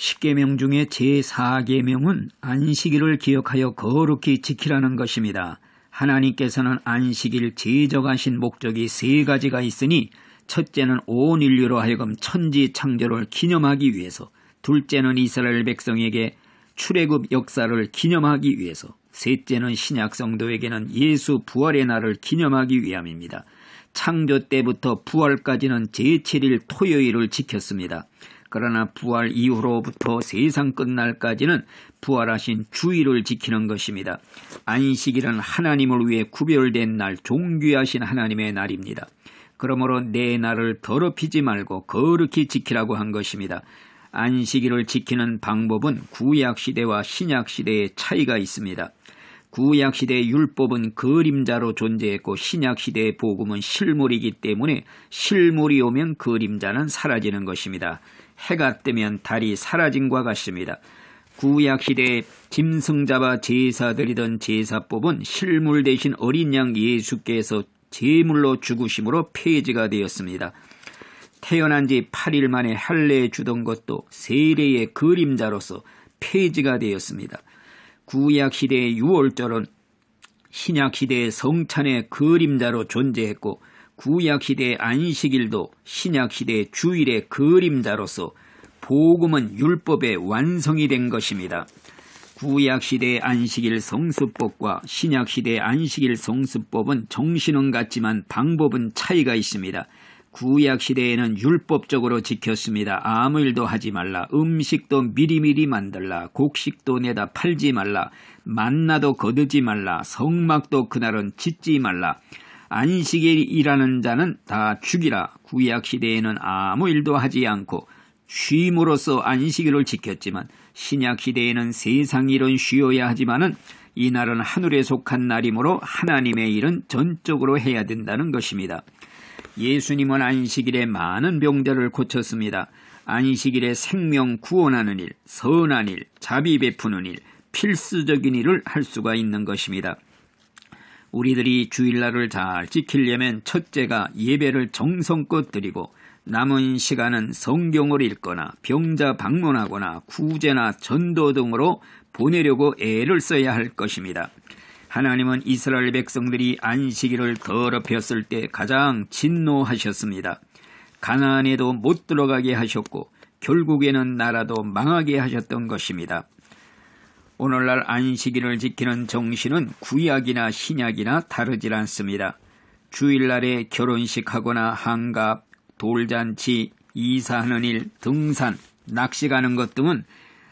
십계명 중에 제4계명은 안식일을 기억하여 거룩히 지키라는 것입니다. 하나님께서는 안식일 제정하신 목적이 세 가지가 있으니 첫째는 온 인류로 하여금 천지 창조를 기념하기 위해서 둘째는 이스라엘 백성에게 출애굽 역사를 기념하기 위해서 셋째는 신약 성도에게는 예수 부활의 날을 기념하기 위함입니다. 창조 때부터 부활까지는 제7일 토요일을 지켰습니다. 그러나 부활 이후로부터 세상 끝날까지는 부활하신 주일을 지키는 것입니다. 안식일은 하나님을 위해 구별된 날, 종귀하신 하나님의 날입니다. 그러므로 내 날을 더럽히지 말고 거룩히 지키라고 한 것입니다. 안식일을 지키는 방법은 구약시대와 신약시대의 차이가 있습니다. 구약시대의 율법은 그림자로 존재했고 신약시대의 복음은 실물이기 때문에 실물이 오면 그림자는 사라지는 것입니다. 해가 뜨면 달이 사라진과 같습니다. 구약시대에 짐승 잡아 제사드리던 제사법은 실물 대신 어린 양 예수께서 제물로 죽으심으로 폐지가 되었습니다. 태어난 지 8일 만에 할례 주던 것도 세례의 그림자로서 폐지가 되었습니다. 구약 시대의 유월절은 신약 시대의 성찬의 그림자로 존재했고 구약 시대의 안식일도 신약 시대의 주일의 그림자로서 복음은 율법의 완성이 된 것입니다. 구약 시대의 안식일 성수법과 신약 시대의 안식일 성수법은 정신은 같지만 방법은 차이가 있습니다. 구약 시대에는 율법적으로 지켰습니다. 아무 일도 하지 말라. 음식도 미리미리 만들라. 곡식도 내다 팔지 말라. 만나도 거두지 말라. 성막도 그날은 짓지 말라. 안식일이라는 자는 다 죽이라. 구약 시대에는 아무 일도 하지 않고 쉼으로써 안식일을 지켰지만 신약 시대에는 세상 일은 쉬어야 하지만은 이 날은 하늘에 속한 날이므로 하나님의 일은 전적으로 해야 된다는 것입니다. 예수님은 안식일에 많은 병자를 고쳤습니다. 안식일에 생명 구원하는 일, 선한 일, 자비 베푸는 일, 필수적인 일을 할 수가 있는 것입니다. 우리들이 주일날을 잘 지키려면 첫째가 예배를 정성껏 드리고 남은 시간은 성경을 읽거나 병자 방문하거나 구제나 전도 등으로 보내려고 애를 써야 할 것입니다. 하나님은 이스라엘 백성들이 안식일을 더럽혔을 때 가장 진노하셨습니다. 가나안에도 못 들어가게 하셨고 결국에는 나라도 망하게 하셨던 것입니다. 오늘날 안식일을 지키는 정신은 구약이나 신약이나 다르질 않습니다. 주일날에 결혼식 하거나 한갑, 돌잔치, 이사하는 일, 등산, 낚시 가는 것 등은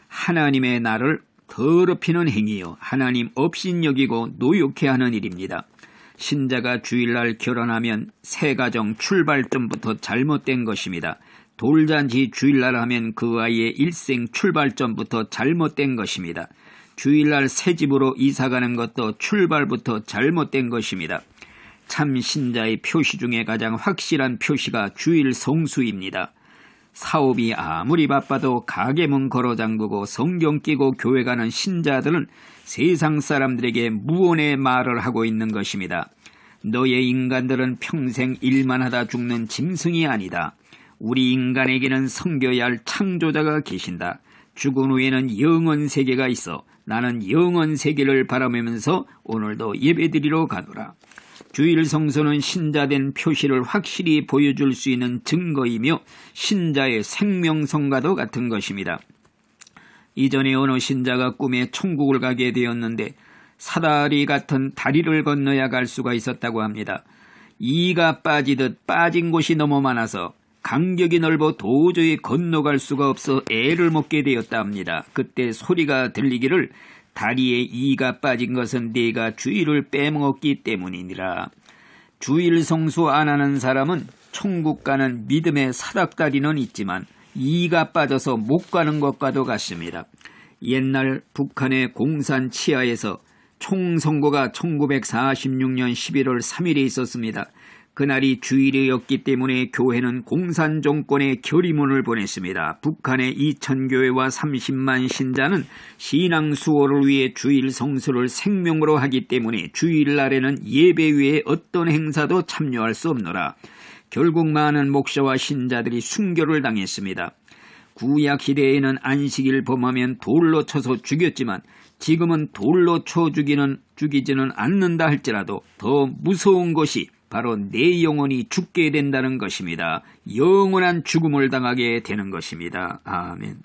하나님의 날을 더럽히는 행위요 하나님 없인 여기고 노욕해 하는 일입니다. 신자가 주일날 결혼하면 새 가정 출발점부터 잘못된 것입니다. 돌잔치 주일날 하면 그 아이의 일생 출발점부터 잘못된 것입니다. 주일날 새 집으로 이사가는 것도 출발부터 잘못된 것입니다. 참 신자의 표시 중에 가장 확실한 표시가 주일 성수입니다. 사업이 아무리 바빠도 가게 문 걸어 잠그고 성경 끼고 교회 가는 신자들은 세상 사람들에게 무언의 말을 하고 있는 것입니다. 너의 인간들은 평생 일만 하다 죽는 짐승이 아니다. 우리 인간에게는 섬겨야 할 창조자가 계신다. 죽은 후에는 영원 세계가 있어 나는 영원 세계를 바라보면서 오늘도 예배드리러 가노라. 주일 성소는 신자된 표시를 확실히 보여줄 수 있는 증거이며 신자의 생명성과도 같은 것입니다. 이전에 어느 신자가 꿈에 천국을 가게 되었는데 사다리 같은 다리를 건너야 갈 수가 있었다고 합니다. 이가 빠지듯 빠진 곳이 너무 많아서 간격이 넓어 도저히 건너갈 수가 없어 애를 먹게 되었다 합니다. 그때 소리가 들리기를 다리에 이가 빠진 것은 네가 주일을 빼먹었기 때문이니라. 주일 성수 안 하는 사람은 천국 가는 믿음의 사닥다리는 있지만 이가 빠져서 못 가는 것과도 같습니다. 옛날 북한의 공산 치하에서 총선거가 1946년 11월 3일에 있었습니다. 그날이 주일이었기 때문에 교회는 공산 정권에 결의문을 보냈습니다. 북한의 2천교회와 30만 신자는 신앙 수호를 위해 주일 성수를 생명으로 하기 때문에 주일날에는 예배 외에 어떤 행사도 참여할 수 없노라. 결국 많은 목사와 신자들이 순교를 당했습니다. 구약 시대에는 안식일 범하면 돌로 쳐서 죽였지만 지금은 돌로 쳐 죽이는 죽이지는 않는다 할지라도 더 무서운 것이 바로 내 영혼이 죽게 된다는 것입니다. 영원한 죽음을 당하게 되는 것입니다. 아멘.